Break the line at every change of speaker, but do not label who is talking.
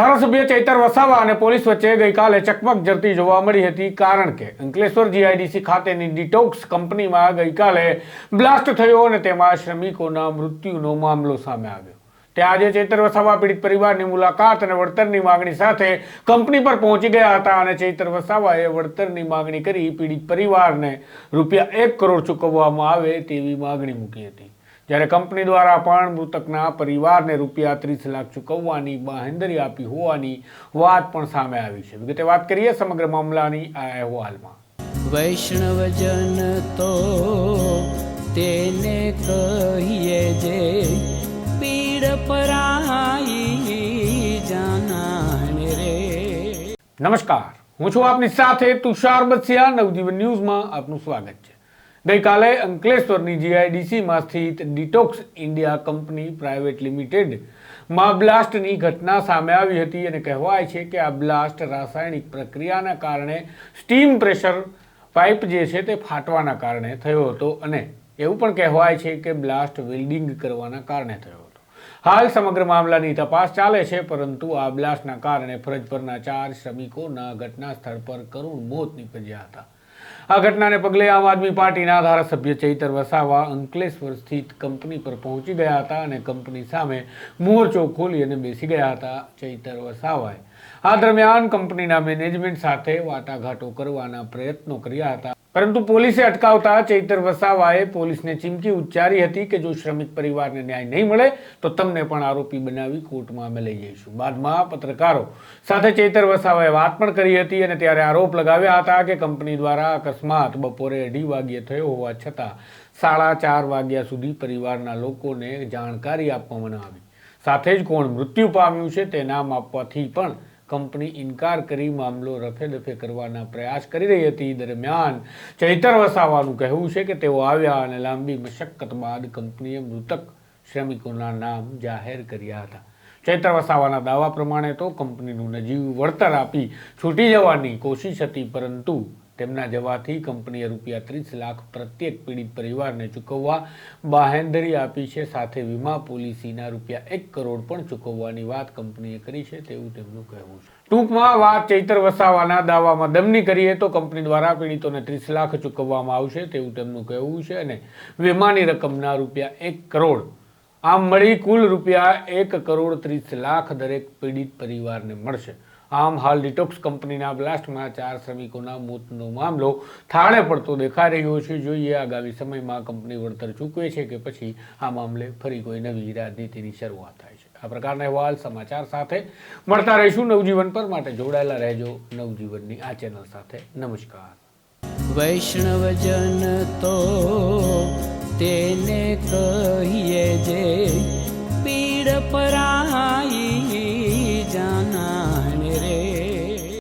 ધારાસભ્ય ચૈતર વસાવા અને પોલીસ વચ્ચે ગઈકાલે ચકમક જરતી જોવા મળી હતી. કારણ કે અંકલેશ્વર જીઆઈડીસી ખાતેની ડિટોક્સ કંપનીમાં ગઈકાલે બ્લાસ્ટ થયો અને તેમાં શ્રમિકોના મૃત્યુનો મામલો સામે આવ્યો. તે આજે ચૈતર વસાવા પીડિત પરિવારની મુલાકાત અને વળતરની માગણી સાથે કંપની પર પહોંચી ગયા હતા અને ચૈતર વસાવાએ વળતરની માગણી કરી પીડિત પરિવારને રૂપિયા એક કરોડ ચૂકવવામાં આવે તેવી માગણી મૂકી હતી. જ્યારે કંપની દ્વારા પણ મૃતકના પરિવારને રૂપિયા ત્રીસ લાખ ચૂકવવાની બાંહેધરી આપી હોવાની વાત પણ સામે આવી છે. વિગતે વાત કરીએ સમગ્ર મામલાની આ અહેવાલમાં.
વૈષ્ણવજન તો તેને કહીએ જે પીડ પરાઈ જાનાને રે.
નમસ્કાર. હું છું આપની સાથે તુષાર બસિયા. નવજીવન ન્યૂઝમાં આપનું સ્વાગત છે. ગઈકાલે અંકલેશ્વરની જીઆઈડીસીમાં સ્થિત ડિટોક્સ ઇન્ડિયા કંપની પ્રાઇવેટ લિમિટેડમાં બ્લાસ્ટની ઘટના સામે આવી હતી અને કહેવાય છે કે આ બ્લાસ્ટ રાસાયણિક પ્રક્રિયાના કારણે સ્ટીમ પ્રેશર પાઇપ જે છે તે ફાટવાના કારણે થયો હતો અને એવું પણ કહેવાય છે કે બ્લાસ્ટ વેલ્ડિંગ કરવાના કારણે થયો હતો. હાલ સમગ્ર મામલાની તપાસ ચાલે છે, પરંતુ આ બ્લાસ્ટના કારણે ફરજ પરના ચાર શ્રમિકોના ઘટના સ્થળ પર કરુણ મોત નીપજ્યા હતા. આ ઘટનાને પગલે આમ આદમી પાર્ટીના ધારાસભ્ય ચૈતર વસાવા અંકલેશ્વર સ્થિત કંપની પર પહોંચી ગયા હતા અને કંપની સામે મોરચો ખોલી અને બેસી ગયા હતા. ચૈતર વસાવાએ આ દરમિયાન કંપનીના મેનેજમેન્ટ સાથે વાટાઘાટો કરવાના પ્રયત્નો કર્યા હતા. પરંતુ પોલીસે અટકાવતા ચૈતર વસાવાએ પોલીસને ચીમકી ઉચ્ચારી હતી કે જો શ્રમિક પરિવારને ન્યાય નહીં મળે, તો તમને પણ આરોપી બનાવી કોર્ટમાં અમે લઈ જઈશું. બાદમાં પત્રકારો સાથે ચૈતર વસાવાએ વાત પણ કરી હતી અને ત્યારે આરોપ લગાવ્યા હતા કે કંપની દ્વારા અકસ્માત બપોરે અઢી વાગ્યે થયો હોવા છતાં સાડા ચાર વાગ્યા સુધી પરિવારના લોકોને જાણકારી આપવામાં આવી. સાથે જ કોણ મૃત્યુ પામ્યું છે તે નામ આપવાથી પણ કંપની ઇનકાર કરી મામલો રફે દફે કરવાના પ્રયાસ કરી રહી હતી. દરમિયાન ચૈતર વસાવાનું કહેવું છે કે તેઓ આવ્યા અને લાંબી મશક્કત બાદ કંપનીએ મૃતક શ્રમિકોના નામ જાહેર કર્યા હતા. ચૈતર વસાવાના દાવા પ્રમાણે તો કંપનીનું નજીવ વળતર આપી છૂટી જવાની કોશિશ હતી, પરંતુ તેમના જવાથી કંપનીએ રૂપિયા ત્રીસ લાખ પ્રત્યેક પીડિત પરિવારને ચૂકવવા બાહેંધરી આપી છે. સાથે વીમા પોલિસીના રૂપિયા એક કરોડ પણ ચૂકવવાની વાત કંપનીએ કરી છે તેવું તેમનું કહેવું છે. ટૂંકમાં વાત ચૈતર વસાવાના દાવામાં દમની કરીએ તો કંપની દ્વારા પીડિતોને ત્રીસ લાખ ચૂકવવામાં આવશે તેવું તેમનું કહેવું છે અને વીમાની રકમના રૂપિયા એક કરોડ. આમ મળી કુલ રૂપિયા એક કરોડ ત્રીસ લાખ દરેક પીડિત પરિવારને મળશે. આમ હાલ ડિટોક્સ કંપનીના બ્લાસ્ટમાં ચાર શ્રમિકોના મોતનો મામલો થાળે પડતો દેખાઈ રહ્યો છે. જોઈએ આગામી સમયમાં કંપની વળતર ચૂકવે છે કે પછી આ મામલે ફરી કોઈ નવી રાજનીતિની શરૂઆત થાય છે. આ પ્રકારના અહેવાલ સમાચાર સાથે મળતા રહીશું. નવજીવન પર માટે જોડાયેલા રહેજો નવજીવનની આ ચેનલ સાથે. નમસ્કાર.
વૈષ્ણવજન તો તેને કહીએ જે